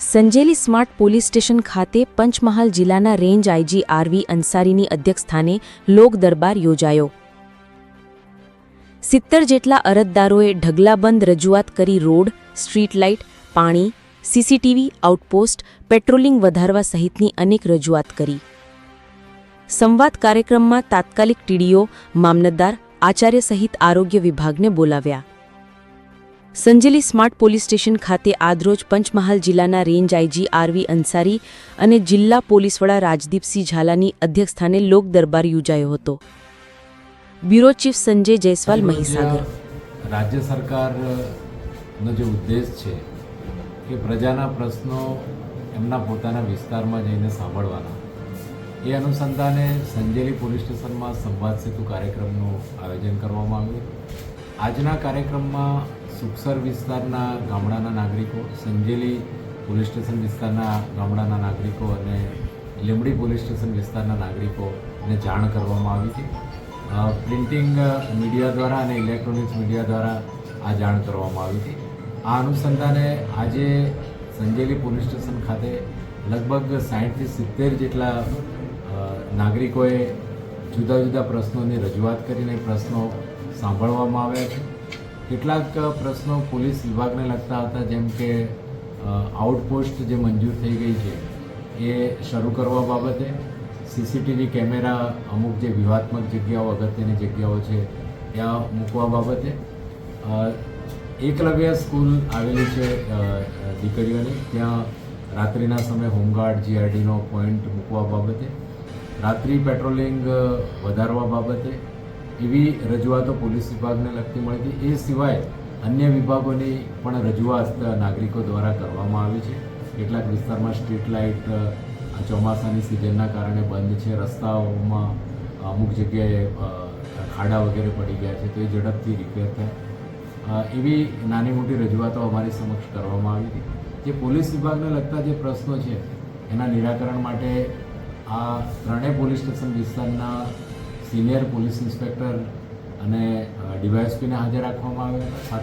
Sanjeli smart police station ખાતે પંચમહાલ જિલ્લાના range IG RV અંસારીની અધ્યક્ષસ્થાને લોક દરબાર યોજાયો. સિત્તેર જેટલા અરજદારોએ ઢગલાબંધ રજૂઆત કરી રોડ, સ્ટ્રીટ લાઇટ, પાણી, સીસીટીવી, આઉટપોસ્ટ, પેટ્રોલિંગ વધારવા સહિતની અનેક રજૂઆત કરી. સંવાદ કાર્યક્રમમાં તાત્કાલિક ટીડીઓ, મામલતદાર, આચાર્ય સહિત આરોગ્ય વિભાગને બોલાવ્યા. સંજેલી સ્માર્ટ પોલીસ સ્ટેશન ખાતે આજરોજ પંચમહાલ જિલ્લાના રેન્જ આઈજી આરવી અંસારી અને જિલ્લા પોલીસ વડા રાજદીપસિંહ ઝાલાની અધ્યક્ષસ્થાને લોક દરબાર યોજાયો હતો. Bureau chief Sanjay Jaiswal Mahisagar. રાજ્ય સરકારનો જે ઉદ્દેશ છે કે પ્રજાના પ્રશ્નો એમના પોતાના વિસ્તારમાં જઈને સાંભળવાના એ અનુસંધાને સંજેલી પોલીસ સ્ટેશનમાં સંવાદ સેતુ કાર્યક્રમનું આયોજન કરવામાં આવ્યું. આજના કાર્યક્રમમાં સુખસર વિસ્તારના ગામડાના નાગરિકો, સંજેલી પોલીસ સ્ટેશન વિસ્તારના ગામડાના નાગરિકો અને લીંબડી પોલીસ સ્ટેશન વિસ્તારના નાગરિકોને જાણ કરવામાં આવી હતી. પ્રિન્ટિંગ મીડિયા દ્વારા અને ઇલેક્ટ્રોનિક્સ મીડિયા દ્વારા આ જાણ કરવામાં આવી હતી. આ અનુસંધાને આજે સંજેલી પોલીસ સ્ટેશન ખાતે લગભગ સાહીઠથી સિત્તેર જેટલા નાગરિકોએ જુદા જુદા પ્રશ્નોની રજૂઆત કરીને પ્રશ્નો સાંભળવામાં આવ્યા છે. કેટલાક પ્રશ્નો પોલીસ વિભાગને લગતા હતા, જેમ કે આઉટપોસ્ટ જે મંજૂર થઈ ગઈ છે, એ શરૂ કરવા બાબતે સીસીટીવી કેમેરા અમુક જે વ્યૂહાત્મક જગ્યાઓ, અગત્યની જગ્યાઓ છે, ત્યાં મૂકવા બાબતે. એકલવ્ય સ્કૂલ આવેલી છે દીકરીઓની. ત્યાં રાત્રિના સમયે હોમગાર્ડ, જીઆરડીનો પોઈન્ટ મૂકવા બાબતે. રાત્રિ પેટ્રોલિંગ વધારવા બાબતે. એવી રજૂઆતો પોલીસ વિભાગને લગતી મળી હતી. એ સિવાય અન્ય વિભાગોની પણ રજૂઆત નાગરિકો દ્વારા કરવામાં આવી છે. કેટલાક વિસ્તારમાં સ્ટ્રીટ લાઇટ ચોમાસાની સિઝનના કારણે બંધ છે. રસ્તાઓમાં અમુક જગ્યાએ ખાડા વગેરે પડી ગયા છે. તો એ ઝડપથી રિપેર થાય. એવી નાની મોટી રજૂઆતો અમારી સમક્ષ કરવામાં આવી હતી. જે પોલીસ વિભાગને લગતા જે પ્રશ્નો છે, એના નિરાકરણ માટે આ ત્રણેય પોલીસ સ્ટેશન વિસ્તારના સિનિયર પોલીસ ઇન્સ્પેક્ટર અને ડીવાયએસપીને હાજર રાખવામાં આવ્યા હતા